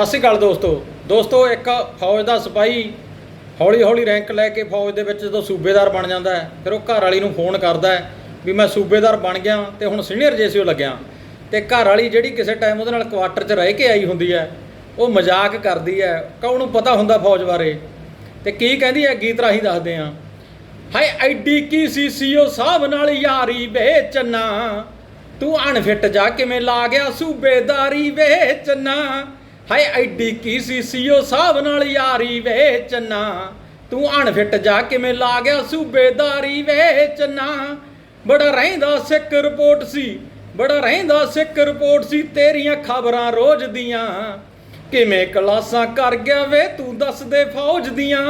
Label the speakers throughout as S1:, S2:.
S1: ਸਤਿ ਸ਼੍ਰੀ ਅਕਾਲ ਦੋਸਤੋ। ਦੋਸਤੋ, ਇੱਕ ਫੌਜ ਦਾ ਸਿਪਾਹੀ ਹੌਲੀ ਹੌਲੀ ਰੈਂਕ ਲੈ ਕੇ ਫੌਜ ਦੇ ਵਿੱਚ ਜਦੋਂ ਸੂਬੇਦਾਰ ਬਣ ਜਾਂਦਾ ਹੈ, ਫਿਰ ਉਹ ਘਰ ਵਾਲੀ ਨੂੰ ਫੋਨ ਕਰਦਾ ਹੈ ਵੀ ਮੈਂ ਸੂਬੇਦਾਰ ਬਣ ਗਿਆ ਤੇ ਹੁਣ ਸੀਨੀਅਰ ਜੇਸੀਓ ਲੱਗਿਆ। ਤੇ ਘਰ ਵਾਲੀ ਜਿਹੜੀ ਕਿਸੇ ਟਾਈਮ ਉਹਦੇ ਨਾਲ ਕੁਆਟਰ 'ਚ ਰਹਿ ਕੇ ਆਈ ਹੁੰਦੀ ਹੈ, ਉਹ ਮਜ਼ਾਕ ਕਰਦੀ ਹੈ ਕਿ ਉਹਨੂੰ ਪਤਾ ਹੁੰਦਾ ਫੌਜ ਬਾਰੇ। ਤੇ ਕੀ ਕਹਿੰਦੀ ਹੈ, ਗੀਤ ਰਾਹੀਂ ਦੱਸਦੇ ਆ ਹਾਏ, ਐਡੀ ਕੀ ਸੀ ਸੀਓ ਸਾਹਿਬ ਨਾਲ ਯਾਰੀ ਵੇਚਨਾ ਤੂੰ ਅਣਫਿੱਟ ਜਾ ਕਿਵੇਂ ਲਾ ਗਿਆ ਸੂਬੇਦਾਰੀ ਵੇਚਨਾ ਹਾਏ ਐਡੀ ਕੀ ਸੀ ਸੀਓ ਸਾਹਿਬ ਨਾਲ ਯਾਰੀ ਵੇਚਨਾ। ਤੂੰ ਅਣਫਿੱਟ ਜਾ ਕਿਵੇਂ ਲਾ ਗਿਆ ਸੂਬੇਦਾਰੀ ਵੇਚਨਾ। ਬੜਾ ਰਹਿੰਦਾ ਸਿੱਖ ਰਿਪੋਰਟ ਸੀ, ਬੜਾ ਰਹਿੰਦਾ ਸਿੱਖ ਰਿਪੋਰਟ ਸੀ, ਤੇਰੀਆਂ ਖਬਰਾਂ ਰੋਜ਼ ਦੀਆਂ। ਕਿਵੇਂ ਕਲਾਸਾਂ ਕਰ ਗਿਆ ਵੇ, ਤੂੰ ਦੱਸ ਦੇ ਫੌਜ ਦੀਆਂ।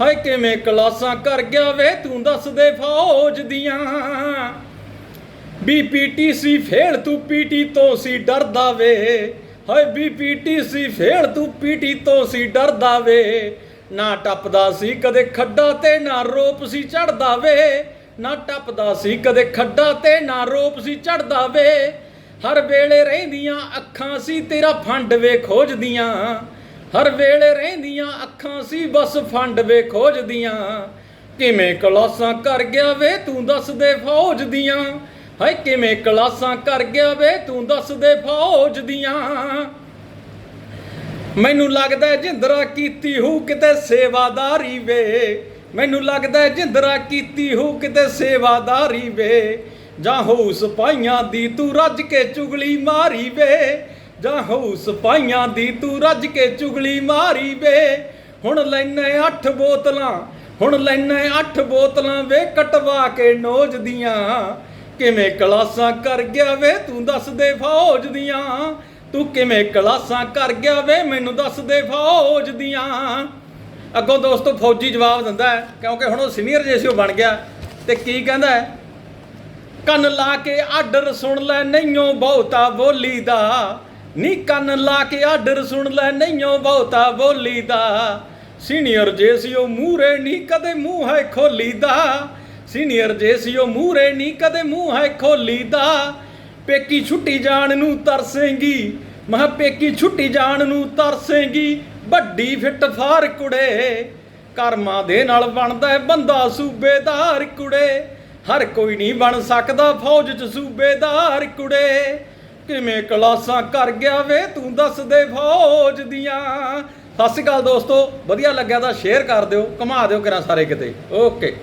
S1: ਹਾਏ ਕਿਵੇਂ ਕਲਾਸਾਂ ਕਰ ਗਿਆ ਵੇ, ਤੂੰ ਦੱਸ ਦੇ ਫੌਜ ਦੀਆਂ। ਬੀਪੀਟੀਸੀ ਫੇਲ, ਤੂੰ ਪੀਟੀ ਤੋਂ ਸੀ ਡਰਦਾ ਵੇ। ਹਾਏ ਬੀਪੀਟੀਸੀ ਫੇਲ ਤੂੰ ਪੀਟੀ ਤੋਂ ਸੀ ਡਰਦਾ ਵੇ। ਨਾ ਟੱਪਦਾ ਸੀ ਕਦੇ ਖੱਡਾ ਤੇ, ਨਾ ਰੋਪ ਸੀ ਚੜਦਾ ਵੇ। ਨਾ ਟੱਪਦਾ ਸੀ ਕਦੇ ਖੱਡਾ ਤੇ, ਨਾ ਰੋਪ ਸੀ ਚੜਦਾ ਵੇ। ਹਰ ਵੇਲੇ ਰਹਿੰਦੀਆਂ ਅੱਖਾਂ ਸੀ ਤੇਰਾ ਫੰਡ ਵੇ ਖੋਜਦੀਆਂ। ਹਰ ਵੇਲੇ ਰਹਿੰਦੀਆਂ ਅੱਖਾਂ ਸੀ ਬਸ ਫੰਡ ਵੇ ਖੋਜਦੀਆਂ। ਕਿਵੇਂ ਕਲਾਸਾਂ ਕਰ ਗਿਆ ਵੇ, ਤੂੰ ਦੱਸ ਦੇ ਫੌਜ ਦੀਆਂ। ਹਾਏ, ਕਿਵੇਂ ਕਲਾਸਾਂ ਕਰ ਗਿਆ ਵੇ, ਤੂੰ ਦੱਸ ਦੇ ਫੌਜ ਦੀਆਂ। ਮੈਨੂੰ ਲੱਗਦਾ ਜਿੰਦਰਾ ਕੀਤੀ ਹੂ ਕਿਤੇ ਸੇਵਾਦਾਰੀ ਵੇ। ਮੈਨੂੰ ਲੱਗਦਾ ਜਿੰਦਰਾ ਕੀਤੀ ਹੂ ਕਿਤੇ ਸੇਵਾਦਾਰੀ ਵੇ। ਜਾਂ ਹੋਊ ਸਿਪਾਹੀਆਂ ਦੀ ਤੂੰ ਰੱਜ ਕੇ ਚੁਗਲੀ ਮਾਰੀ ਵੇ। ਜਾਂ ਹੋਊ ਸਿਪਾਹੀਆਂ ਦੀ ਤੂੰ ਰੱਜ ਕੇ ਚੁਗਲੀ ਮਾਰੀ ਵੇ। ਹੁਣ ਲੈਨੇ 8 ਬੋਤਲਾਂ, ਹੁਣ ਲੈਨੇ 8 ਬੋਤਲਾਂ ਵੇ ਕਟਵਾ ਕੇ ਨੋਜ ਦੀਆਂ। ਕਿਵੇਂ ਕਲਾਸਾਂ ਕਰ ਗਿਆ ਵੇ? ਤੂੰ ਦੱਸ ਦੇ ਫੌਜ ਦੀਆਂ। ਤੂੰ ਕਿਵੇਂ ਕਲਾਸਾਂ ਕਰ ਗਿਆ ਵੇ? ਮੈਨੂੰ ਦੱਸ ਦੇ ਫੌਜ ਦੀਆਂ। ਅੱਗੋਂ ਦੋਸਤੋ, ਫੌਜੀ ਜਵਾਬ ਦਿੰਦਾ ਹੈ, ਕਿਉਂਕਿ ਹੁਣ ਉਹ ਸੀਨੀਅਰ ਜੇਸੀਓ ਬਣ ਗਿਆ। ਤੇ ਕੀ ਕਹਿੰਦਾ ਹੈ? ਕੰਨ ਲਾ ਕੇ ਆਡਰ ਸੁਣ ਲੈ ਨਹੀਂਓ ਬਹੁਤਾ ਬੋਲੀ ਦਾ। ਨੀ ਕੰਨ ਲਾ ਕੇ ਆਡਰ ਸੁਣ ਲੈ ਨਹੀਂਓ ਬਹੁਤਾ ਬੋਲੀ ਦਾ। ਸੀਨੀਅਰ ਜੇਸੀਓ ਮੂਰੇ ਨੀ ਕਦੇ ਮੂੰਹ ਹੈ ਖੋਲੀ ਦਾ। ਸੀਨੀਅਰ ਜੇ ਸੀ ਉਹ ਮੂਹਰੇ ਨੀ, ਕਦੇ ਮੂੰਹ ਹੈ ਖੋਲੀ ਦਾ ਪੇਕੀ ਛੁੱਟੀ ਜਾਣ ਨੂੰ ਤਰਸੇਂਗੀ। ਮਹਾ ਪੇਕੀ ਛੁੱਟੀ ਜਾਣ ਨੂੰ ਤਰਸੇਂਗੀ। ਵੱਡੀ ਫਿੱਟ ਫਾਰ ਕੁੜੇ, ਕਰਮਾਂ ਦੇ ਨਾਲ ਬਣਦਾ ਬੰਦਾ ਸੂਬੇਦਾਰ ਕੁੜੇ। ਹਰ ਕੋਈ ਨਹੀਂ ਬਣ ਸਕਦਾ ਫੌਜ 'ਚ ਸੂਬੇਦਾਰ ਕੁੜੇ। ਕਿਵੇਂ ਕਲਾਸਾਂ ਕਰ ਗਿਆ ਵੇ, ਤੂੰ ਦੱਸ ਦੇ ਫੌਜ ਦੀਆਂ। ਸਤਿ ਸ਼੍ਰੀ ਅਕਾਲ ਦੋਸਤੋ, ਵਧੀਆ ਲੱਗਿਆ ਤਾਂ ਸ਼ੇਅਰ ਕਰ ਦਿਓ, ਘੁਮਾ ਦਿਓ ਕਿਰਾਂ ਸਾਰੇ ਕਿਤੇ। ਓਕੇ।